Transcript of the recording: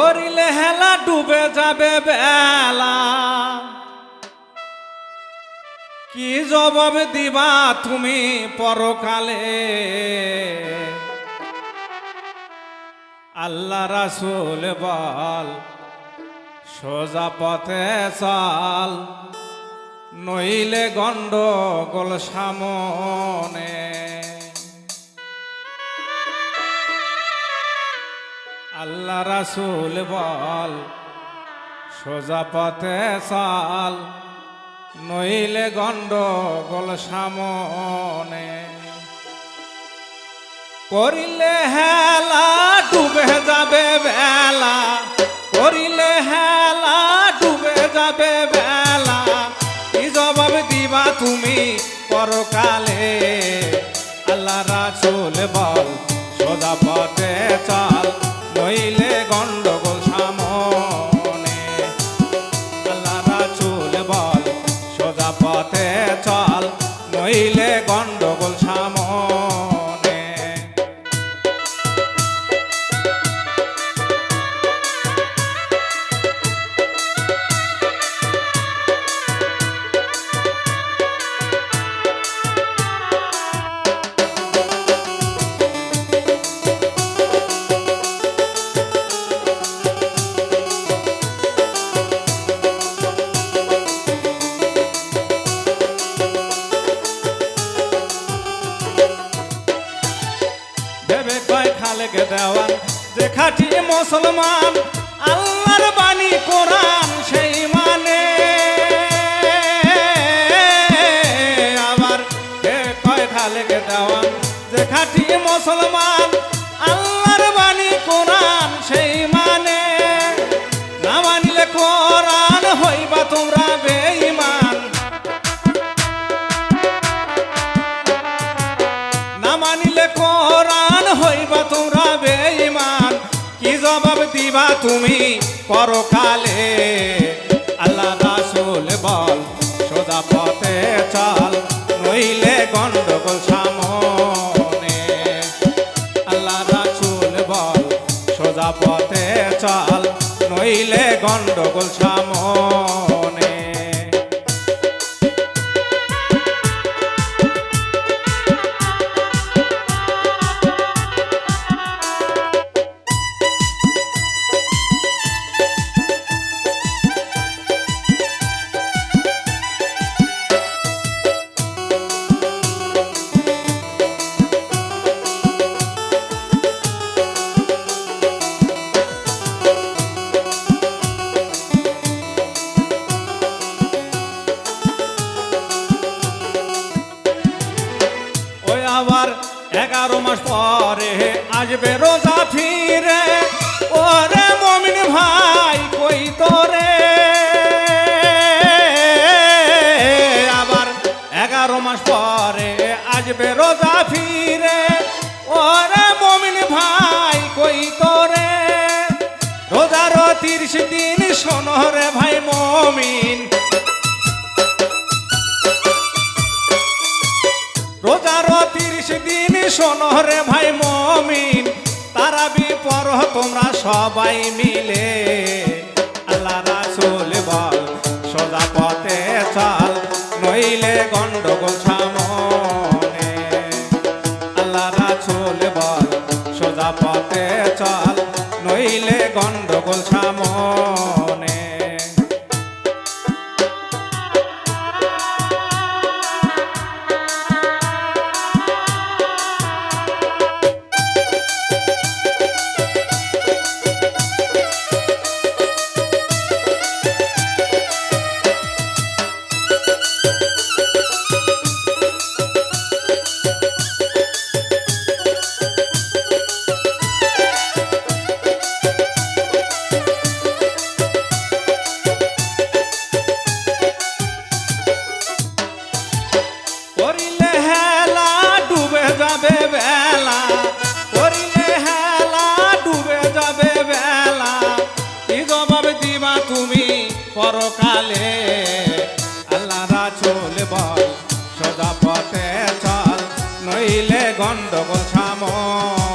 করিলে হেলা ডুবে যাবে বেলা। কি জবাব দিবা তুমি পরকালে? আল্লাহ রাসুল বল, সোজা পথে চাল, নইলে গণ্ড গোল সামনে। আল্লাহ রাসুল বল, সোজা পথে চাল, নইলে গণ্ড গোল সামনে। করিলে হেলা ডুবে যাবে বেলা, করিলে হেলা ডুবে যাবে বেলা, কি জবাব দিবা তুমি পরকালে? আল্লাহ রাসুল বল, সোজা পথে দেবে কয় খালেকে মুসলমান, আল্লাহর বাণী কোরআন সেই মানে। আবার কে কয় খালেকে মুসলমান, আল্লাহর পরকালে আল্লাহ রাসুল বল, সোজা পথে চল, নইলে গন্ডগোল সামনে। আল্লাহ রাসুল বল, সোজা পথে চল, নইলে গন্ডগোল সামনে। এগারো মাস পরে আসবে রোজা ফিরে। ওরে মমিন ভাই, কই তোরে? আবার এগারো মাস পরে আসবে রোজা ফিরে। ওরে মমিন ভাই, কই তোরে? রোজার তিরিশ দিন শোনরে ভাই শোনরে ভাই মমিন, তারা বিপর, তোমরা সবাই মিলে। আল্লাহ রাসুল বল, সোজা পথে চাল, নইলে গন্ডগোল সামনে। আল্লাহ রাসুল বল, সোজা পথে চাল, নইলে গন্ডগোল সামনে। নইলে গণ্ডগোল সামনে